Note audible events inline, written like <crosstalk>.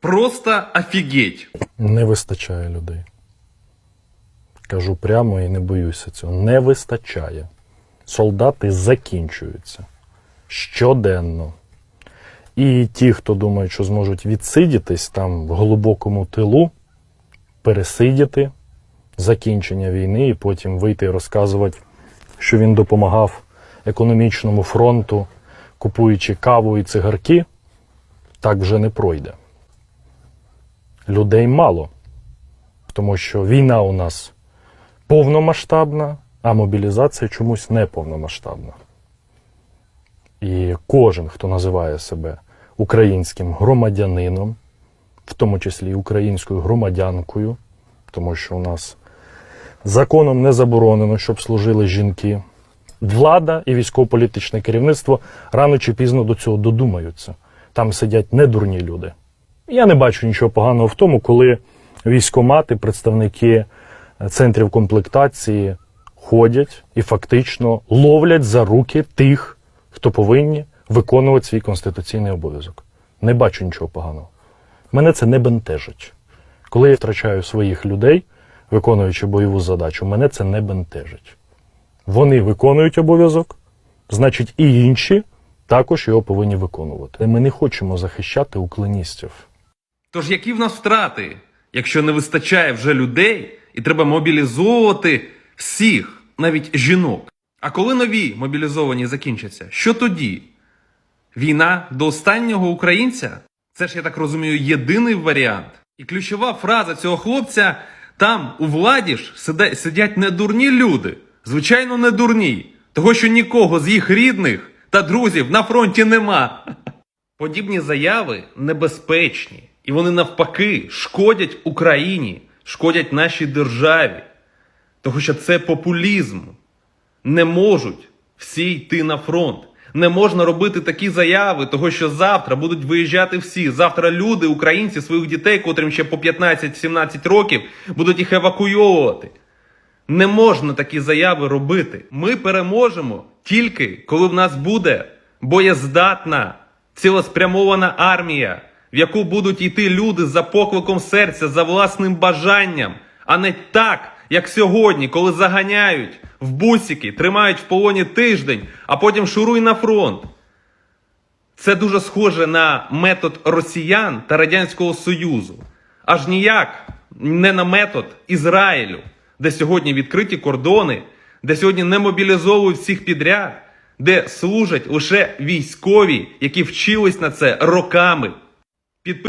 Просто офігеть. Не вистачає людей. Кажу прямо і не боюся цього. Не вистачає. Солдати закінчуються щоденно. І ті, хто думають, що зможуть відсидітись там в глибокому тилу, пересидіти закінчення війни і потім вийти і розказувати, що він допомагав економічному фронту, купуючи каву і цигарки, так вже не пройде. Людей мало, тому що війна у нас повномасштабна, а мобілізація чомусь не повномасштабна. І кожен, хто називає себе українським громадянином, в тому числі українською громадянкою, тому що у нас законом не заборонено, щоб служили жінки. Влада і військово-політичне керівництво рано чи пізно до цього додумаються. Там сидять недурні люди. Я не бачу нічого поганого в тому, коли військомати, представники е, центрів комплектації ходять і фактично ловлять за руки тих, хто повинні виконувати свій конституційний обов'язок. Не бачу нічого поганого. Мене це не бентежить. Коли я втрачаю своїх людей, виконуючи бойову задачу, мене це не бентежить. Вони виконують обов'язок, значить, і інші також його повинні виконувати. Ми не хочемо захищати уклоністів. Тож які в нас втрати, якщо не вистачає вже людей і треба мобілізовувати всіх, навіть жінок? А коли нові мобілізовані закінчаться, що тоді? Війна до останнього українця? Це ж, я так розумію, єдиний варіант. І ключова фраза цього хлопця там у владі ж сидять не дурні люди. Звичайно, не дурні. Того, що нікого з їх рідних та друзів на фронті нема. <laughs> Подібні заяви небезпечні, і вони навпаки шкодять Україні, шкодять нашій державі. Тому що це популізм. Не можуть всі йти на фронт. Не можна робити такі заяви, того що завтра будуть виїжджати всі. Завтра люди, українці, своїх дітей, котрим ще по 15-17 років, будуть їх евакуйовувати. Не можна такі заяви робити. Ми переможемо тільки коли в нас буде боєздатна, цілеспрямована армія, в яку будуть йти люди за покликом серця, за власним бажанням, а не так, як сьогодні, коли заганяють в бусики, тримають в полоні тиждень, а потім шуруй на фронт. Це дуже схоже на метод росіян та Радянського Союзу, аж ніяк не на метод Ізраїлю, де сьогодні відкриті кордони, де сьогодні не мобілізовують всіх підряд, де служать лише військові, які вчились на це роками. Підпис-